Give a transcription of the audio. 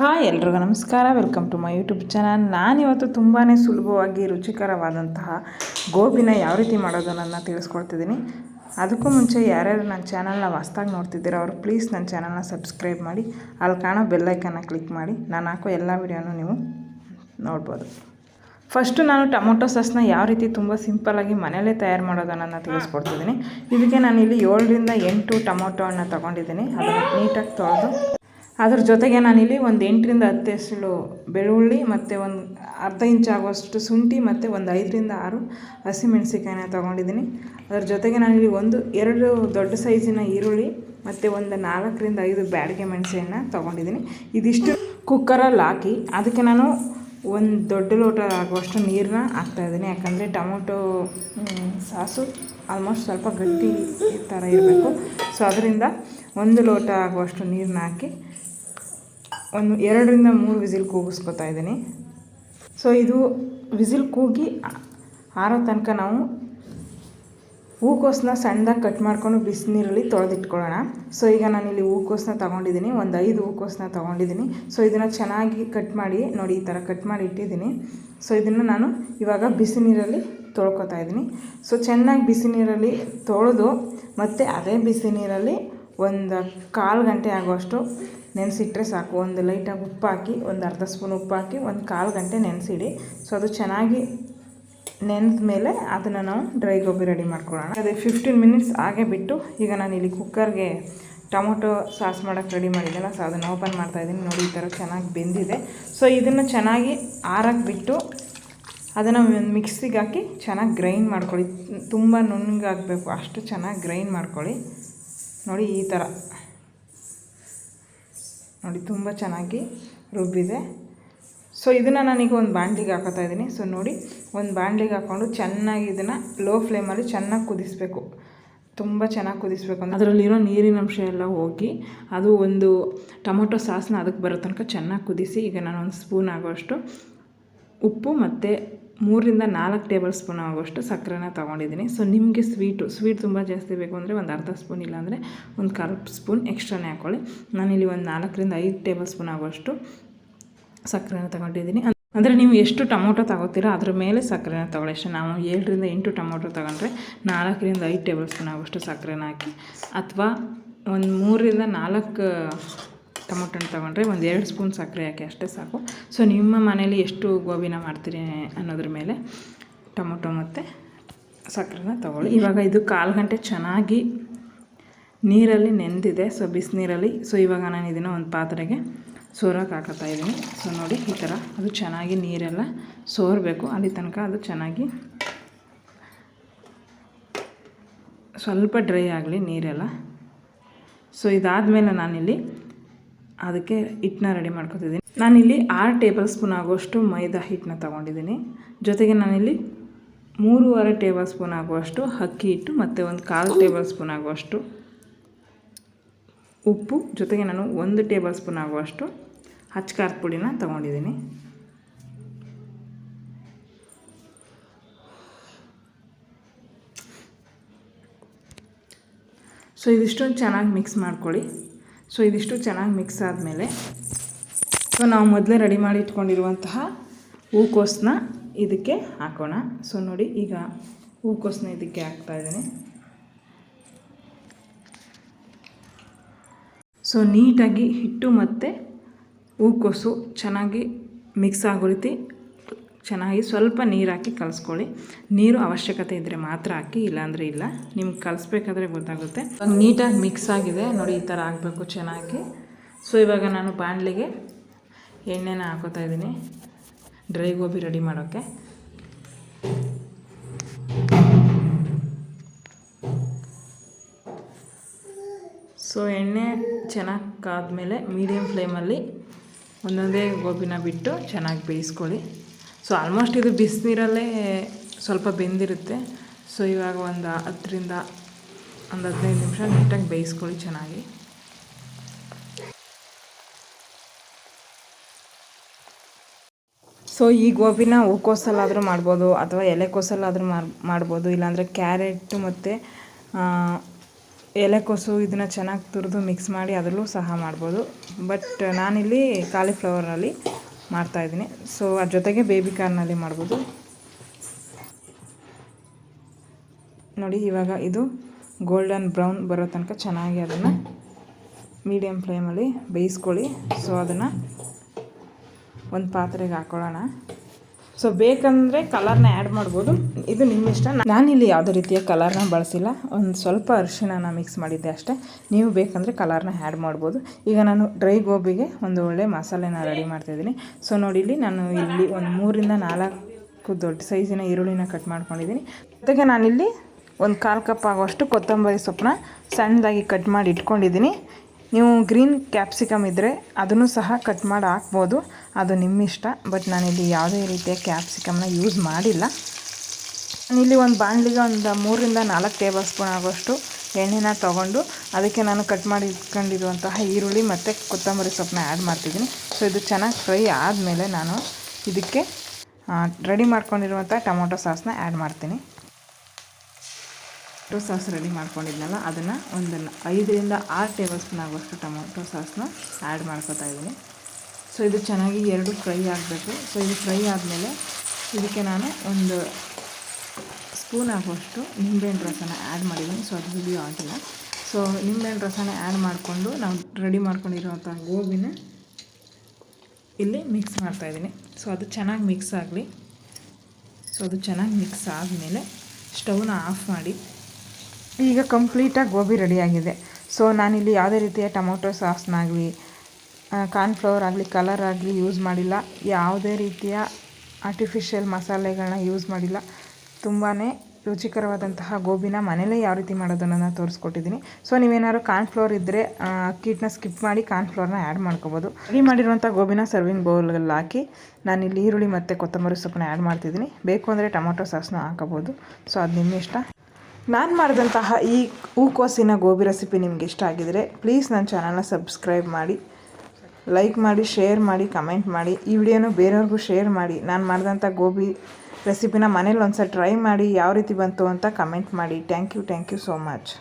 Hi ಎಲ್ರಿಗೂ ನಮಸ್ಕಾರ. Welcome to my YouTube channel ನಾನಿವತ್ತು ತುಂಬಾ ಸುಲಭವಾಗಿ ರುಚಿಕರವಾದಂತಹ ಗೋಬಿನ ಯಾವ ರೀತಿ ಮಾಡೋದು ನನ್ನ ತಿಳಿಸ್ಕೊಡ್ತಿದ್ದೀನಿ. ಅದಕ್ಕೂ ಮುಂಚೆ ಯಾರ್ಯಾರು ನನ್ನ ಚಾನಲ್ನ ಹೊಸ್ದಾಗಿ ನೋಡ್ತಿದ್ದೀರೋ ಅವರು ಪ್ಲೀಸ್ ನನ್ನ ಚಾನಲ್ನ ಸಬ್ಸ್ಕ್ರೈಬ್ ಮಾಡಿ ಅಲ್ಲಿ ಕಾಣೋ ಬೆಲ್ಲೈಕನ್ನ ಕ್ಲಿಕ್ ಮಾಡಿ, ನಾನು ಹಾಕೋ ಎಲ್ಲ ವೀಡಿಯೋನೂ ನೀವು ನೋಡ್ಬೋದು. ಫಸ್ಟು ನಾನು ಟೊಮೊಟೊ ಸಾಸ್ನ ಯಾವ ರೀತಿ ತುಂಬ ಸಿಂಪಲ್ಲಾಗಿ ಮನೆಯಲ್ಲೇ ತಯಾರು ಮಾಡೋದನ್ನು ತಿಳಿಸ್ಕೊಡ್ತಿದ್ದೀನಿ. ಇದಕ್ಕೆ ನಾನಿಲ್ಲಿ ಏಳರಿಂದ ಎಂಟು ಟೊಮೊಟೊ ಹಣ್ಣು ತೊಗೊಂಡಿದ್ದೀನಿ. ಅದನ್ನು ನೀಟಾಗಿ ತೊಳೆದು ಅದ್ರ ಜೊತೆಗೆ ನಾನಿಲ್ಲಿ ಒಂದು ಎಂಟರಿಂದ ಹತ್ತು ಎಸಳು ಬೆಳ್ಳುಳ್ಳಿ ಮತ್ತು ಒಂದು ಅರ್ಧ ಇಂಚ್ ಆಗುವಷ್ಟು ಶುಂಠಿ ಮತ್ತು ಒಂದು ಐದರಿಂದ ಆರು ಹಸಿಮೆಣ್ಸಿಕಾಯಿನ ತೊಗೊಂಡಿದ್ದೀನಿ. ಅದ್ರ ಜೊತೆಗೆ ನಾನಿಲ್ಲಿ ಒಂದು ಎರಡು ದೊಡ್ಡ ಸೈಜಿನ ಈರುಳ್ಳಿ ಮತ್ತು ಒಂದು ನಾಲ್ಕರಿಂದ ಐದು ಬ್ಯಾಡಿಗೆ ಮೆಣಸೆಯನ್ನು ತೊಗೊಂಡಿದ್ದೀನಿ. ಇದಿಷ್ಟು ಕುಕ್ಕರಲ್ಲಿ ಹಾಕಿ ಅದಕ್ಕೆ ನಾನು ಒಂದು ದೊಡ್ಡ ಲೋಟ ಆಗುವಷ್ಟು ನೀರನ್ನ ಹಾಕ್ತಾಯಿದ್ದೀನಿ ಯಾಕಂದರೆ ಟೊಮೊಟೊ ಸಾಸು ಆಲ್ಮೋಸ್ಟ್ ಸ್ವಲ್ಪ ಗಟ್ಟಿ ಥರ ಇರಬೇಕು. ಸೊ ಅದರಿಂದ ಒಂದು ಲೋಟ ಆಗುವಷ್ಟು ನೀರನ್ನ ಹಾಕಿ ಒಂದು ಎರಡರಿಂದ ಮೂರು ವಿಸಿಲ್ ಕೂಗಿಸ್ಕೊತಾ ಇದ್ದೀನಿ. ಸೊ ಇದು ವಿಸಿಲ್ ಕೂಗಿ ಆರೋ ತನಕ ನಾವು ಹೂಕೋಸನ್ನ ಸಣ್ಣದಾಗಿ ಕಟ್ ಮಾಡ್ಕೊಂಡು ಬಿಸಿನೀರಲ್ಲಿ ತೊಳೆದಿಟ್ಕೊಳ್ಳೋಣ. ಸೊ ಈಗ ನಾನಿಲ್ಲಿ ಹೂಕೋಸನ್ನ ತೊಗೊಂಡಿದ್ದೀನಿ. ಒಂದು ಐದು ಹೂಕೋಸನ್ನ ತೊಗೊಂಡಿದ್ದೀನಿ. ಸೊ ಇದನ್ನು ಚೆನ್ನಾಗಿ ಕಟ್ ಮಾಡಿ, ನೋಡಿ, ಈ ಥರ ಕಟ್ ಮಾಡಿ ಇಟ್ಟಿದ್ದೀನಿ. ಸೊ ಇದನ್ನು ನಾನು ಇವಾಗ ಬಿಸಿ ನೀರಲ್ಲಿ ತೊಳ್ಕೊತಾ ಇದ್ದೀನಿ. ಸೊ ಚೆನ್ನಾಗಿ ಬಿಸಿ ನೀರಲ್ಲಿ ತೊಳೆದು ಮತ್ತು ಅದೇ ಬಿಸಿ ನೀರಲ್ಲಿ ಒಂದು ಕಾಲು ಗಂಟೆ ಆಗುವಷ್ಟು ನೆನೆಸಿಟ್ರೆ ಸಾಕು. ಒಂದು ಲೈಟಾಗಿ ಉಪ್ಪು ಹಾಕಿ ಒಂದು ಅರ್ಧ ಸ್ಪೂನ್ ಉಪ್ಪು ಹಾಕಿ ಒಂದು ಕಾಲು ಗಂಟೆ ನೆನೆಸಿಡಿ. ಸೊ, ಅದು ಚೆನ್ನಾಗಿ ನೆನೆದ ಮೇಲೆ ಅದನ್ನು ನಾವು ಡ್ರೈ ಗೋಬಿ ರೆಡಿ ಮಾಡ್ಕೊಳ್ಳೋಣ. ಅದೇ ಫಿಫ್ಟೀನ್ ಮಿನಿಟ್ಸ್ ಹಾಗೆ ಬಿಟ್ಟು ಈಗ ನಾನು ಇಲ್ಲಿ ಕುಕ್ಕರ್ಗೆ ಟೊಮೊಟೊ ಸಾಸ್ ಮಾಡೋಕ್ಕೆ ರೆಡಿ ಮಾಡಿದ್ದೆಲ್ಲ ಸೊ ಅದನ್ನು ಓಪನ್ ಮಾಡ್ತಾಯಿದ್ದೀನಿ ನೋಡಿ, ಈ ಥರ ಚೆನ್ನಾಗಿ ಬೆಂದಿದೆ. ಸೊ, ಇದನ್ನು ಚೆನ್ನಾಗಿ ಆರಕ್ಕೆ ಬಿಟ್ಟು ಅದನ್ನು ಮಿಕ್ಸಿಗೆ ಹಾಕಿ ಚೆನ್ನಾಗಿ ಗ್ರೈಂಡ್ ಮಾಡ್ಕೊಳ್ಳಿ. ತುಂಬ ನುಣ್ಣಗಾಗಬೇಕು. ಅಷ್ಟು ಚೆನ್ನಾಗಿ ಗ್ರೈಂಡ್ ಮಾಡ್ಕೊಳ್ಳಿ. ನೋಡಿ ಈ ಥರ. ನೋಡಿ ತುಂಬ ಚೆನ್ನಾಗಿ ರುಬ್ಬಿದೆ. ಸೊ ಇದನ್ನು ನಾನೀಗ ಒಂದು ಬಾಣಲಿಗೆ ಹಾಕೋತಾ ಇದ್ದೀನಿ. ಸೊ ನೋಡಿ, ಒಂದು ಬಾಣಲಿಗೆ ಹಾಕ್ಕೊಂಡು ಚೆನ್ನಾಗಿ ಇದನ್ನು ಲೋ ಫ್ಲೇಮಲ್ಲಿ ಚೆನ್ನಾಗಿ ಕುದಿಸ್ಬೇಕು. ತುಂಬ ಚೆನ್ನಾಗಿ ಕುದಿಸ್ಬೇಕು ಅಂದರೆ ಅದರಲ್ಲಿರೋ ನೀರಿನ ಅಂಶ ಎಲ್ಲ ಹೋಗಿ ಅದು ಒಂದು ಟೊಮೊಟೊ ಸಾಸ್ನ ಅದಕ್ಕೆ ಬರೋ ತನಕ ಚೆನ್ನಾಗಿ ಕುದಿಸಿ ಈಗ ನಾನು ಒಂದು ಸ್ಪೂನ್ ಆಗೋಷ್ಟು ಉಪ್ಪು ಮತ್ತು ಮೂರರಿಂದ ನಾಲ್ಕು ಟೇಬಲ್ ಸ್ಪೂನ್ ಆಗುವಷ್ಟು ಸಕ್ಕರೆನ ತೊಗೊಂಡಿದ್ದೀನಿ. ಸೊ ನಿಮಗೆ ಸ್ವೀಟು, ಸ್ವೀಟ್ ತುಂಬ ಜಾಸ್ತಿ ಬೇಕು ಅಂದರೆ ಒಂದು ಅರ್ಧ ಸ್ಪೂನ್ ಇಲ್ಲಾಂದರೆ ಒಂದು ಕಾಲು ಸ್ಪೂನ್ ಎಕ್ಸ್ಟ್ರಾನೇ ಹಾಕ್ಕೊಳ್ಳಿ ನಾನಿಲ್ಲಿ ಒಂದು ನಾಲ್ಕರಿಂದ ಐದು ಟೇಬಲ್ ಸ್ಪೂನ್ ಆಗುವಷ್ಟು ಸಕ್ಕರೆನ ತೊಗೊಂಡಿದ್ದೀನಿ. ಅಂದರೆ ನೀವು ಎಷ್ಟು ಟೊಮೊಟೊ ತಗೋತೀರೋ ಅದ್ರ ಮೇಲೆ ಸಕ್ಕರೆನ ತೊಗೊಳ್ಳಿ. ಅಷ್ಟೇ, ನಾವು ಏಳರಿಂದ ಎಂಟು ಟೊಮೊಟೊ ತೊಗೊಂಡ್ರೆ ನಾಲ್ಕರಿಂದ ಐದು ಟೇಬಲ್ ಸ್ಪೂನ್ ಆಗುವಷ್ಟು ಸಕ್ಕರೆನ ಹಾಕಿ, ಅಥವಾ ಒಂದು ಮೂರರಿಂದ ನಾಲ್ಕು ಟೊಮೊಟೊ ತಗೊಂಡ್ರೆ ತೊಗೊಂಡ್ರೆ ಒಂದು ಎರಡು ಸ್ಪೂನ್ ಸಕ್ಕರೆ ಹಾಕಿ ಅಷ್ಟೇ ಸಾಕು. ಸೊ ನಿಮ್ಮ ಮನೇಲಿ ಎಷ್ಟು ಗೋಬಿನ ಮಾಡ್ತೀರಿ ಅನ್ನೋದ್ರ ಮೇಲೆ ಟೊಮೊಟೊ ಮತ್ತು ಸಕ್ಕರೆನ ತೊಗೊಳ್ಳಿ. ಇವಾಗ ಇದು ಕಾಲು ಗಂಟೆ ಚೆನ್ನಾಗಿ ನೀರಲ್ಲಿ ನೆಂದಿದೆ ಸೊ ಬಿಸಿನೀರಲ್ಲಿ ಸೊ ಇವಾಗ ನಾನು ಇದನ್ನು ಒಂದು ಪಾತ್ರೆಗೆ ಸೋರೋಕೆ ಹಾಕತ್ತಾ ಇದ್ದೀನಿ. ಸೊ ನೋಡಿ ಈ ಥರ ಅದು ಚೆನ್ನಾಗಿ ನೀರೆಲ್ಲ ಸೋರಬೇಕು. ಅಲ್ಲಿ ತನಕ ಅದು ಚೆನ್ನಾಗಿ ಸ್ವಲ್ಪ ಡ್ರೈ ಆಗಲಿ ನೀರೆಲ್ಲ. ಸೊ ಇದಾದಮೇಲೆ ನಾನಿಲ್ಲಿ ಅದಕ್ಕೆ ಹಿಟ್ಟನ್ನ ರೆಡಿ ಮಾಡ್ಕೊತಿದ್ದೀನಿ. ನಾನಿಲ್ಲಿ ಆರು ಟೇಬಲ್ ಸ್ಪೂನ್ ಆಗುವಷ್ಟು ಮೈದಾ ಹಿಟ್ಟನ್ನ ತೊಗೊಂಡಿದ್ದೀನಿ. ಜೊತೆಗೆ ನಾನಿಲ್ಲಿ ಮೂರುವರೆ ಟೇಬಲ್ ಸ್ಪೂನ್ ಆಗುವಷ್ಟು ಅಕ್ಕಿ ಹಿಟ್ಟು ಮತ್ತು ಒಂದು ಕಾಲು ಟೇಬಲ್ ಸ್ಪೂನ್ ಆಗುವಷ್ಟು ಉಪ್ಪು. ಜೊತೆಗೆ ನಾನು ಒಂದು ಟೇಬಲ್ ಸ್ಪೂನ್ ಆಗುವಷ್ಟು ಹಚ್ಕಾರದ ಪುಡಿನ ತೊಗೊಂಡಿದ್ದೀನಿ. ಸೊ ಇದಿಷ್ಟೊಂದು ಚೆನ್ನಾಗಿ ಮಿಕ್ಸ್ ಮಾಡ್ಕೊಳ್ಳಿ. ಸೊ ಇದಿಷ್ಟು ಚೆನ್ನಾಗಿ ಮಿಕ್ಸ್ ಆದಮೇಲೆ ಸೊ ನಾವು ಮೊದಲೇ ರೆಡಿ ಮಾಡಿ ಇಟ್ಕೊಂಡಿರುವಂತಹ ಹೂಕೋಸನ್ನ ಇದಕ್ಕೆ ಹಾಕೋಣ. ಸೊ ನೋಡಿ, ಈಗ ಹೂಕೋಸನ್ನ ಇದಕ್ಕೆ ಹಾಕ್ತಾಯಿದ್ದೀನಿ ಸೊ ನೀಟಾಗಿ ಹಿಟ್ಟು ಮತ್ತು ಹೂಕೋಸು ಚೆನ್ನಾಗಿ ಮಿಕ್ಸ್ ಆಗೋ ರೀತಿ ಚೆನ್ನಾಗಿ ಸ್ವಲ್ಪ ನೀರು ಹಾಕಿ ಕಲಿಸ್ಕೊಳ್ಳಿ. ನೀರು ಅವಶ್ಯಕತೆ ಇದ್ದರೆ ಮಾತ್ರ ಹಾಕಿ, ಇಲ್ಲಾಂದರೆ ಇಲ್ಲ. ನಿಮ್ಗೆ ಕಲಿಸ್ಬೇಕಾದ್ರೆ ಗೊತ್ತಾಗುತ್ತೆ. ನೀಟಾಗಿ ಮಿಕ್ಸ್ ಆಗಿದೆ. ನೋಡಿ, ಈ ಥರ ಆಗಬೇಕು ಚೆನ್ನಾಗಿ. ಸೊ ಇವಾಗ ನಾನು ಬಾಣಲಿಗೆ ಎಣ್ಣೆನ ಹಾಕೋತಾ ಇದ್ದೀನಿ. ಡ್ರೈ ಗೋಬಿ ರೆಡಿ ಮಾಡೋಕ್ಕೆ ಸೊ ಎಣ್ಣೆ ಚೆನ್ನಾಗಿ ಕಾದ್ಮೇಲೆ ಮೀಡಿಯಮ್ ಫ್ಲೇಮಲ್ಲಿ ಒಂದೊಂದೇ ಗೋಬಿನ ಬಿಟ್ಟು ಚೆನ್ನಾಗಿ ಬೇಯಿಸ್ಕೊಳ್ಳಿ. ಸೊ ಆಲ್ಮೋಸ್ಟ್ ಇದು ಬಿಸಿನೀರಲ್ಲೇ ಸ್ವಲ್ಪ ಬೆಂದಿರುತ್ತೆ. ಸೊ ಇವಾಗ ಒಂದು ಹತ್ತರಿಂದ ಒಂದು ಹದಿನೈದು ನಿಮಿಷ ನೀಟಾಗಿ ಬೇಯಿಸ್ಕೊಳ್ಳಿ ಚೆನ್ನಾಗಿ. ಸೊ ಈ ಗೋಬಿನ ಹೂಕೋಸಲ್ಲಾದರೂ ಮಾಡ್ಬೋದು ಅಥವಾ ಎಲೆಕೋಸಲ್ಲಾದರೂ ಮಾಡ್ಬೋದು. ಇಲ್ಲಾಂದರೆ ಕ್ಯಾರೆಟು ಮತ್ತು ಎಲೆಕೋಸು ಇದನ್ನು ಚೆನ್ನಾಗಿ ತುರಿದು ಮಿಕ್ಸ್ ಮಾಡಿ ಅದರಲ್ಲೂ ಸಹ ಮಾಡ್ಬೋದು. ಬಟ್ ನಾನಿಲ್ಲಿ ಕಾಲಿಫ್ಲವರಲ್ಲಿ ಮಾಡ್ತಾಯಿದ್ದೀನಿ ಸೊ ಅದ್ರ ಜೊತೆಗೆ ಬೇಬಿ ಕಾರ್ನಲ್ಲಿ ಮಾಡ್ಬೋದು. ನೋಡಿ, ಇವಾಗ ಇದು ಗೋಲ್ಡನ್ ಬ್ರೌನ್ ಬರೋ ತನಕ ಚೆನ್ನಾಗಿ ಅದನ್ನು ಮೀಡಿಯಮ್ ಫ್ಲೇಮಲ್ಲಿ ಬೇಯಿಸ್ಕೊಳ್ಳಿ. ಸೊ ಅದನ್ನು ಒಂದು ಪಾತ್ರೆಗೆ ಹಾಕೊಳ್ಳೋಣ. ಸೊ ಬೇಕಂದರೆ ಕಲರ್ನ ಆ್ಯಡ್ ಮಾಡ್ಬೋದು. ಇದು ನಿಮ್ಮ ಇಷ್ಟ. ನಾನಿಲ್ಲಿ ಯಾವುದೇ ರೀತಿಯ ಕಲರ್ನ ಬಳಸಿಲ್ಲ. ಒಂದು ಸ್ವಲ್ಪ ಅರಿಶಿಣನ ಮಿಕ್ಸ್ ಮಾಡಿದ್ದೆ ಅಷ್ಟೇ. ನೀವು ಬೇಕಂದರೆ ಕಲರ್ನ ಆ್ಯಡ್ ಮಾಡ್ಬೋದು. ಈಗ ನಾನು ಡ್ರೈ ಗೋಬಿಗೆ ಒಂದು ಒಳ್ಳೆ ಮಸಾಲೆನ ರೆಡಿ ಮಾಡ್ತಾಯಿದ್ದೀನಿ ಸೊ ನೋಡಿ ಇಲ್ಲಿ ನಾನು ಇಲ್ಲಿ ಒಂದು ಮೂರಿಂದ ನಾಲ್ಕು ದೊಡ್ಡ ಸೈಜಿನ ಈರುಳ್ಳಿನ ಕಟ್ ಮಾಡ್ಕೊಂಡಿದ್ದೀನಿ. ಜೊತೆಗೆ ನಾನಿಲ್ಲಿ ಒಂದು ಕಾಲು ಕಪ್ ಆಗೋಷ್ಟು ಕೊತ್ತಂಬರಿ ಸೊಪ್ಪನ್ನ ಸಣ್ಣದಾಗಿ ಕಟ್ ಮಾಡಿ ಇಟ್ಕೊಂಡಿದ್ದೀನಿ. ನೀವು ಗ್ರೀನ್ ಕ್ಯಾಪ್ಸಿಕಮ್ ಇದ್ದರೆ ಅದನ್ನು ಸಹ ಕಟ್ ಮಾಡಿ ಹಾಕ್ಬೋದು. ಅದು ನಿಮ್ಮ ಇಷ್ಟ ಬಟ್ ನಾನಿಲ್ಲಿ ಯಾವುದೇ ರೀತಿಯ ಕ್ಯಾಪ್ಸಿಕಮ್ನ ಯೂಸ್ ಮಾಡಿಲ್ಲ. ನಾನಿಲ್ಲಿ ಒಂದು ಬಾಣಲಿಗೆ ಒಂದು ಮೂರರಿಂದ ನಾಲ್ಕು ಟೇಬಲ್ ಸ್ಪೂನ್ ಆಗೋಷ್ಟು ಎಣ್ಣೆನ ತೊಗೊಂಡು ಅದಕ್ಕೆ ನಾನು ಕಟ್ ಮಾಡಿ ಇಟ್ಕೊಂಡಿರುವಂತಹ ಈರುಳ್ಳಿ ಮತ್ತು ಕೊತ್ತಂಬರಿ ಸೊಪ್ಪನ್ನ ಆ್ಯಡ್ ಮಾಡ್ತಿದ್ದೀನಿ. ಸೊ, ಇದು ಚೆನ್ನಾಗಿ ಫ್ರೈ ಆದಮೇಲೆ ನಾನು ಇದಕ್ಕೆ ರೆಡಿ ಮಾಡ್ಕೊಂಡಿರುವಂಥ ಟೊಮೊಟೊ ಸಾಸ್ನ ಆ್ಯಡ್ ಮಾಡ್ತೀನಿ. ಟೊಮೊಟೊ ಸಾಸ್ ರೆಡಿ ಮಾಡ್ಕೊಂಡಿದ್ನಲ್ಲ, ಅದನ್ನು ಒಂದು ಐದರಿಂದ ಆರು ಟೇಬಲ್ ಸ್ಪೂನ್ ಆಗುವಷ್ಟು ಟೊಮೊಟೊ ಸಾಸ್ನ ಆ್ಯಡ್ ಮಾಡ್ಕೋತಾ ಇದ್ದೀನಿ. ಸೊ, ಇದು ಚೆನ್ನಾಗಿ ಎರಡು ಫ್ರೈ ಆಗಬೇಕು. ಸೊ, ಇದು ಫ್ರೈ ಆದಮೇಲೆ ಇದಕ್ಕೆ ನಾನು ಒಂದು ಸ್ಪೂನ್ ಆಗುವಷ್ಟು ನಿಂಬೆಹಣ್ಣು ರಸನ ಆ್ಯಡ್ ಮಾಡಿದ್ದೀನಿ. ಸೊ, ಅದು ವಿಡಿಯೋ ಆಗಿಲ್ಲ ಸೊ, ನಿಂಬೆಹಣ್ಣು ರಸನ ಆ್ಯಡ್ ಮಾಡಿಕೊಂಡು ನಾವು ರೆಡಿ ಮಾಡ್ಕೊಂಡಿರುವಂಥ ಗೋಬಿನ ಇಲ್ಲಿ ಮಿಕ್ಸ್ ಮಾಡ್ತಾಯಿದ್ದೀನಿ ಸೊ, ಅದು ಚೆನ್ನಾಗಿ ಮಿಕ್ಸ್ ಆಗಲಿ. ಸೊ, ಅದು ಚೆನ್ನಾಗಿ ಮಿಕ್ಸ್ ಆದಮೇಲೆ ಸ್ಟವ್ನ ಆಫ್ ಮಾಡಿ ಈಗ ಕಂಪ್ಲೀಟಾಗಿ ಗೋಬಿ ರೆಡಿಯಾಗಿದೆ ಸೊ ನಾನಿಲ್ಲಿ ಯಾವುದೇ ರೀತಿಯ ಟೊಮೊಟೊ ಸಾಸ್ನಾಗಲಿ ಕಾರ್ನ್ಫ್ಲವರ್ ಆಗಲಿ ಕಲರ್ ಆಗಲಿ ಯೂಸ್ ಮಾಡಿಲ್ಲ. ಯಾವುದೇ ರೀತಿಯ ಆರ್ಟಿಫಿಷಿಯಲ್ ಮಸಾಲೆಗಳನ್ನ ಯೂಸ್ ಮಾಡಿಲ್ಲ. ತುಂಬಾ ರುಚಿಕರವಾದಂತಹ ಗೋಬಿನ ಮನೇಲೇ ಯಾವ ರೀತಿ ಮಾಡೋದನ್ನು ತೋರಿಸ್ಕೊಟ್ಟಿದ್ದೀನಿ. ಸೊ ನೀವೇನಾದ್ರು ಕಾರ್ನ್ಫ್ಲವರ್ ಇದ್ದರೆ ಅಕ್ಕಿಟ್ಟನ್ನ ಸ್ಕಿಪ್ ಮಾಡಿ ಕಾರ್ನ್ಫ್ಲವರ್ನ ಆ್ಯಡ್ ಮಾಡ್ಕೋಬೋದು. ರೆಡಿ ಮಾಡಿರುವಂಥ ಗೋಬಿನ ಸರ್ವಿಂಗ್ ಬೌಲ್ಗಳಲ್ಲಿ ಹಾಕಿ, ನಾನಿಲ್ಲಿ ಈರುಳ್ಳಿ ಮತ್ತು ಕೊತ್ತಂಬರಿ ಸೊಪ್ಪನ್ನ ಆ್ಯಡ್ ಮಾಡ್ತಿದ್ದೀನಿ. ಬೇಕು ಅಂದರೆ ಟೊಮೊಟೊ ಸಾಸ್ನ ಹಾಕೋಬೋದು. ಸೊ ಅದು ನಿಮ್ಮ ಇಷ್ಟ. ನಾನು ಮಾಡಿದಂತಹ ಈ ಹೂಕೋಸಿನ ಗೋಬಿ ರೆಸಿಪಿ ನಿಮ್ಗೆ ಇಷ್ಟ ಆಗಿದರೆ ಪ್ಲೀಸ್ ನನ್ನ ಚಾನಲ್ನ ಸಬ್ಸ್ಕ್ರೈಬ್ ಮಾಡಿ ಲೈಕ್ ಮಾಡಿ ಶೇರ್ ಮಾಡಿ ಕಮೆಂಟ್ ಮಾಡಿ. ಈ ವಿಡಿಯೋನು ಬೇರೆಯವ್ರಿಗೂ ಶೇರ್ ಮಾಡಿ. ನಾನು ಮಾಡಿದಂಥ ಗೋಬಿ ರೆಸಿಪಿನ ಮನೇಲಿ ಒಂದು ಟ್ರೈ ಮಾಡಿ, ಯಾವ ರೀತಿ ಬಂತು ಅಂತ ಕಮೆಂಟ್ ಮಾಡಿ. Thank you thank you so much